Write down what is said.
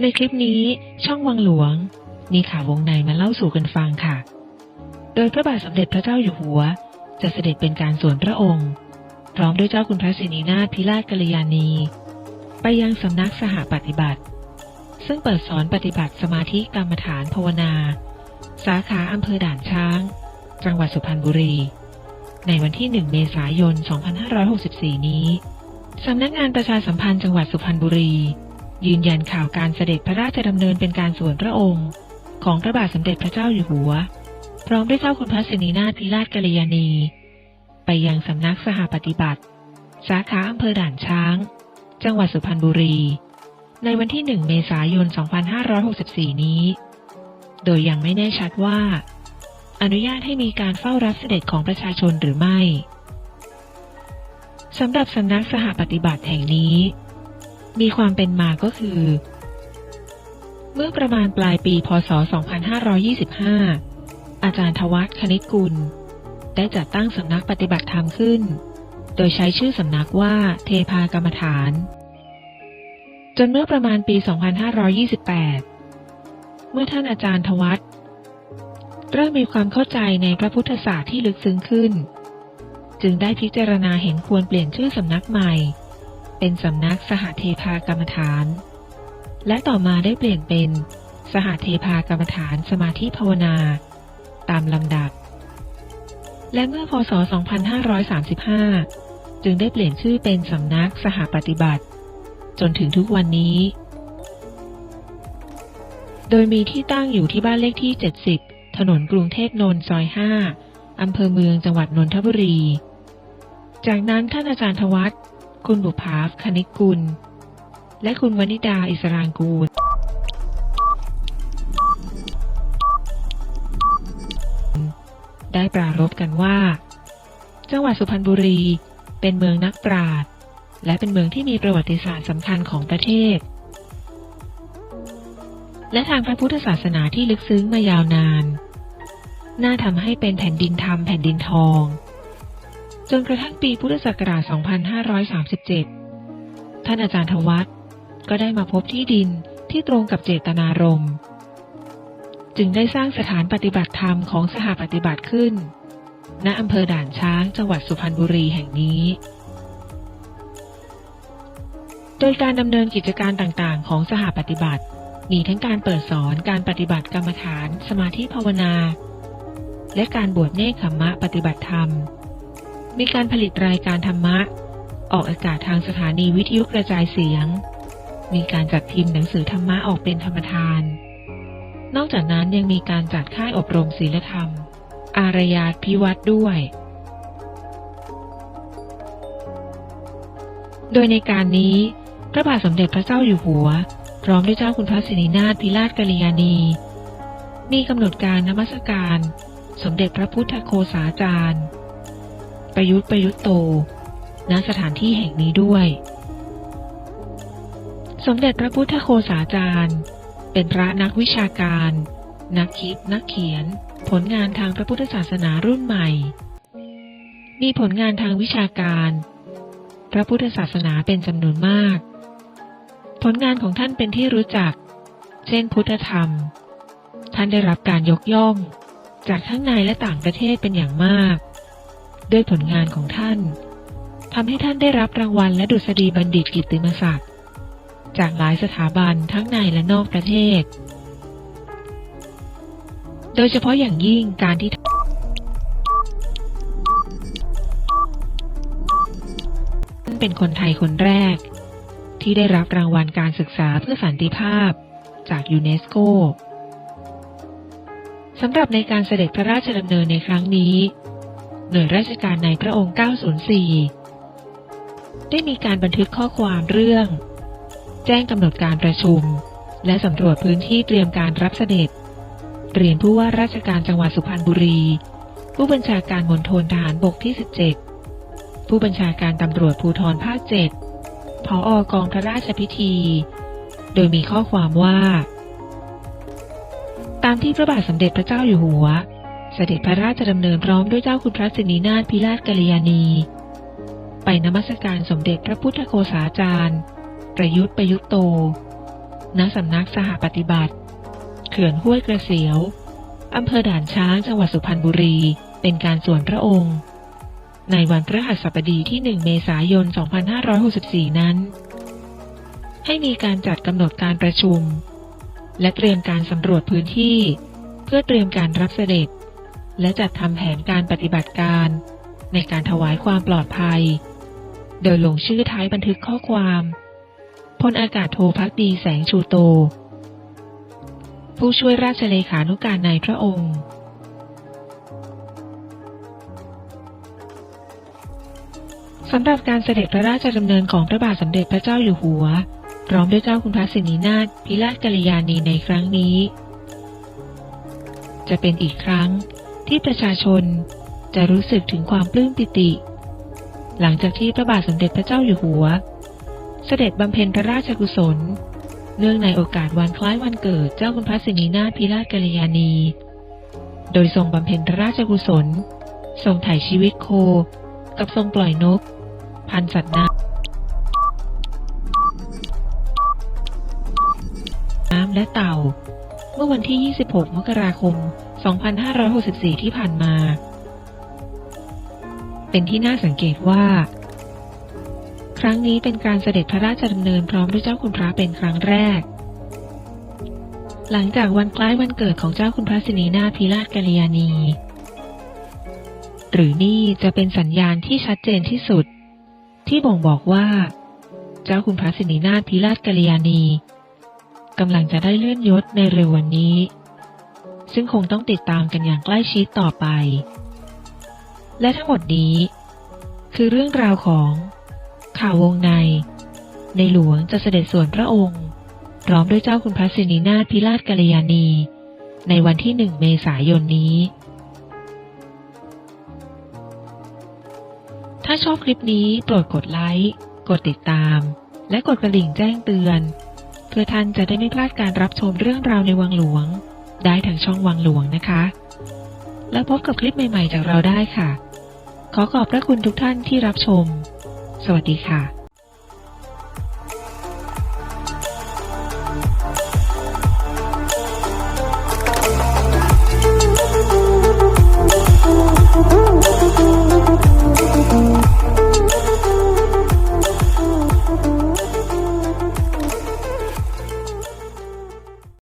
ในคลิปนี้ช่องวังหลวง มีข่าววงในมาเล่าสู่กันฟังค่ะ โดยพระบาทสมเด็จพระเจ้าอยู่หัว จะเสด็จเป็นการส่วนพระองค์ พร้อมด้วยเจ้าคุณพระสินีนาถพิราชกัลยาณี ไปยังสำนักสหปฏิบัติ ซึ่งเปิดสอนปฏิบัติสมาธิกรรมฐานภาวนา สาขาอำเภอด่านช้าง จังหวัดสุพรรณบุรี ในวันที่ 1 เมษายน 2564 นี้สำนักงานประชาสัมพันธ์จังหวัดสุพรรณบุรี ยืนยันข่าวการเสด็จพระราชดำเนินเป็นการส่วนพระองค์ ของพระบาทสมเด็จพระเจ้าอยู่หัว พร้อมด้วยเจ้าคุณพระสินีนาถพิราชกัลยาณี ไปยังสำนักสหปฏิบัติ สาขาอำเภอด่านช้าง จังหวัดสุพรรณบุรี ในวันที่ 1 เมษายน 2564 นี้ โดยยังไม่แน่ชัดว่า อนุญาตให้มีการเฝ้ารับเสด็จของประชาชนหรือไม่สำหรับสำนักสหปฏิบัติแห่งนี้ มีความเป็นมาก็คือ เมื่อประมาณปลายปี พศ 2525 อาจารย์ทวัฒคณิตกุล ได้จัดตั้งสำนักปฏิบัติธรรมขึ้น โดยใช้ชื่อสำนักว่าเทพากรรมฐาน จนเมื่อประมาณปี 2528 เมื่อท่านอาจารย์ทวัฒเริ่มมีความเข้าใจในพระพุทธศาสตร์ที่ลึกซึ้งขึ้น จึงได้พิจารณาเห็นควรเปลี่ยนชื่อสำนักใหม่ เป็นสำนักสหเทพากรรมฐาน และต่อมาได้เปลี่ยนเป็นสหเทพากรรมฐานสมาธิภาวนา ตามลำดับ และเมื่อพศ 2535 จึงได้เปลี่ยนชื่อเป็นสำนักสหปฏิบัติ จนถึงทุกวันนี้ โดยมีที่ตั้งอยู่ที่บ้านเลขที่ 70 ถนนกรุงเทพนนท์ซอย 5อำเภอเมืองจังหวัดนนทบุรี จากนั้นท่านอาจารย์ทวัฒน์ คุณบุภาคณิกุล และคุณวนิดาอิสรางกูล ได้ปรารภกันว่า จังหวัดสุพรรณบุรีเป็นเมืองนักปราชญ์และเป็นเมืองที่มีประวัติศาสตร์สำคัญของประเทศ และทางพระพุทธศาสนาที่ลึกซึ้งมายาวนาน น่าทำให้เป็นแผ่นดินธรรมแผ่นดินทอง จนกระทั่งปีพุทธศักราช 2537 ท่านอาจารย์ทวัฒน์ก็ได้มาพบที่ดินที่ตรงกับเจตนารมณ์ จึงได้สร้างสถานปฏิบัติธรรมของสหปฏิบัติขึ้น ณอำเภอด่านช้างจังหวัดสุพรรณบุรีแห่งนี้ โดยการดำเนินกิจการต่างๆ ของสหปฏิบัติ มีทั้งการเปิดสอนการปฏิบัติกรรมฐาน สมาธิภาวนา และการบวชเนคขมมะปฏิบัติธรรม มีการผลิตรายการธรรมะ ออกอากาศทางสถานีวิทยุกระจายเสียง มีการจัดพิมพ์หนังสือธรรมะออกเป็นธรรมทาน นอกจากนั้นยังมีการจัดค่ายอบรมศีลธรรม อารยาพิวัตรด้วย โดยในการนี้ พระบาทสมเด็จพระเจ้าอยู่หัว พร้อมด้วยเจ้าคุณพระสินีนาถพิราชกัลยาณี มีกำหนดการนมัสการ สมเด็จพระพุทธโคสาจารย์ ประยุทธ์ประยุทธ์โต ณสถานที่แห่งนี้ด้วย สมเด็จพระพุทธโคสาจารย์ เป็นพระนักวิชาการ นักคิด นักเขียน ผลงานทางพระพุทธศาสนารุ่นใหม่ มีผลงานทางวิชาการ พระพุทธศาสนาเป็นจำนวนมาก ผลงานของท่านเป็นที่รู้จัก เช่น พุทธธรรม ท่านได้รับการยกย่อง จากทั้งในและต่างประเทศเป็นอย่างมาก ด้วยผลงานของท่านทำให้ท่านได้รับรางวัลและดุษฎีบัณฑิตกิตติมศักดิ์จากหลายสถาบันทั้งในและนอกประเทศ โดยเฉพาะอย่างยิ่งการที่ท่านเป็นคนไทยคนแรก ที่ได้รับรางวัลการศึกษาเพื่อสันติภาพจากยูเนสโกสำหรับในการเสด็จพระราชดำเนินในครั้งนี้ หน่วยราชการในพระองค์ 904 ได้มีการบันทึกข้อความเรื่อง แจ้งกำหนดการประชุม และสำรวจพื้นที่เตรียมการรับเสด็จ เรียนผู้ว่าราชการจังหวัดสุพรรณบุรี ผู้บัญชาการมณฑลทหารบกที่ 17 ผู้บัญชาการตำรวจภูธรภาค 7 ผออกองพระราชพิธี โดยมีข้อความว่า ตามที่พระบาทสมเด็จพระเจ้าอยู่หัว เสด็จพระราชดำเนินพร้อมด้วยเจ้าคุณพระสินีนาถพิราชกัลยาณี ไปนมัสการสมเด็จพระพุทธโฆษาจารย์ ประยุทธ์ประยุทธ์โต ณ สำนักสหปฏิบัติ เขื่อนห้วยกระเสียว อำเภอด่านช้างจังหวัดสุพรรณบุรี เป็นการส่วนพระองค์ ในวันพฤหัสบดีที่ 1 เมษายน 2564 นั้น ให้มีการจัดกำหนดการประชุม และเตรียมการสำรวจพื้นที่ เพื่อเตรียมการรับเสด็จ และจัดทำแผนการปฏิบัติการ ในการถวายความปลอดภัย โดยลงชื่อท้ายบันทึกข้อความพลอากาศโทพักดีแสงชูโต ผู้ช่วยราชเลขานุการในพระองค์สำหรับการเสด็จพระราชดำเนินของพระบาทสมเด็จพระเจ้าอยู่หัว พร้อมด้วยเจ้าคุณพระสินีนาถพิราชกัลยาณีในครั้งนี้ จะเป็นอีกครั้ง ที่ประชาชนจะรู้สึกถึงความปลื้มปิติ หลังจากที่พระบาทสมเด็จพระเจ้าอยู่หัว เสด็จบำเพ็ญพระราชกุศล เนื่องในโอกาสวันคล้ายวันเกิดเจ้าคุณพระสินีนาถพิราชกัลยาณี โดยทรงบำเพ็ญพระราชกุศล ทรงถ่ายชีวิตโค กับทรงปล่อยนก พันสัตว์น้ำน้ำและเต่า เมื่อวันที่ 26 มกราคม 2564 ที่ผ่านมา เป็นที่น่าสังเกตว่า ครั้งนี้เป็นการเสด็จพระราชดำเนินพร้อมด้วยเจ้าคุณพระเป็นครั้งแรก หลังจากวันคล้ายวันเกิดของเจ้าคุณพระสินีนาถพิราชกัลยาณีหรือนี่จะเป็นสัญญาณที่ชัดเจนที่สุด ที่บ่งบอกว่า เจ้าคุณพระสินีนาถพิราชกัลยาณี กำลังจะได้เลื่อนยศในเร็ววันนี้ ซึ่งคงต้องติดตามกันอย่างใกล้ชิดต่อไป และทั้งหมดนี้ คือเรื่องราวของ ข่าววงใน ในหลวงจะเสด็จส่วนพระองค์ พร้อมด้วยเจ้าคุณพระสินีนาถพิราชกัลยาณี ในวันที่หนึ่งเมษายนนี้ ถ้าชอบคลิปนี้โปรดกดไลค์ กดติดตาม และกดกระดิ่งแจ้งเตือน พื่อท่านจะได้ไม่พลาดการรับชมเรื่องราวในวังหลวง ได้ทางช่องวังหลวงนะคะ แล้วพบกับคลิปใหม่ ๆ จากเราได้ค่ะ ขอขอบพระคุณทุกท่านที่รับชม สวัสดีค่ะ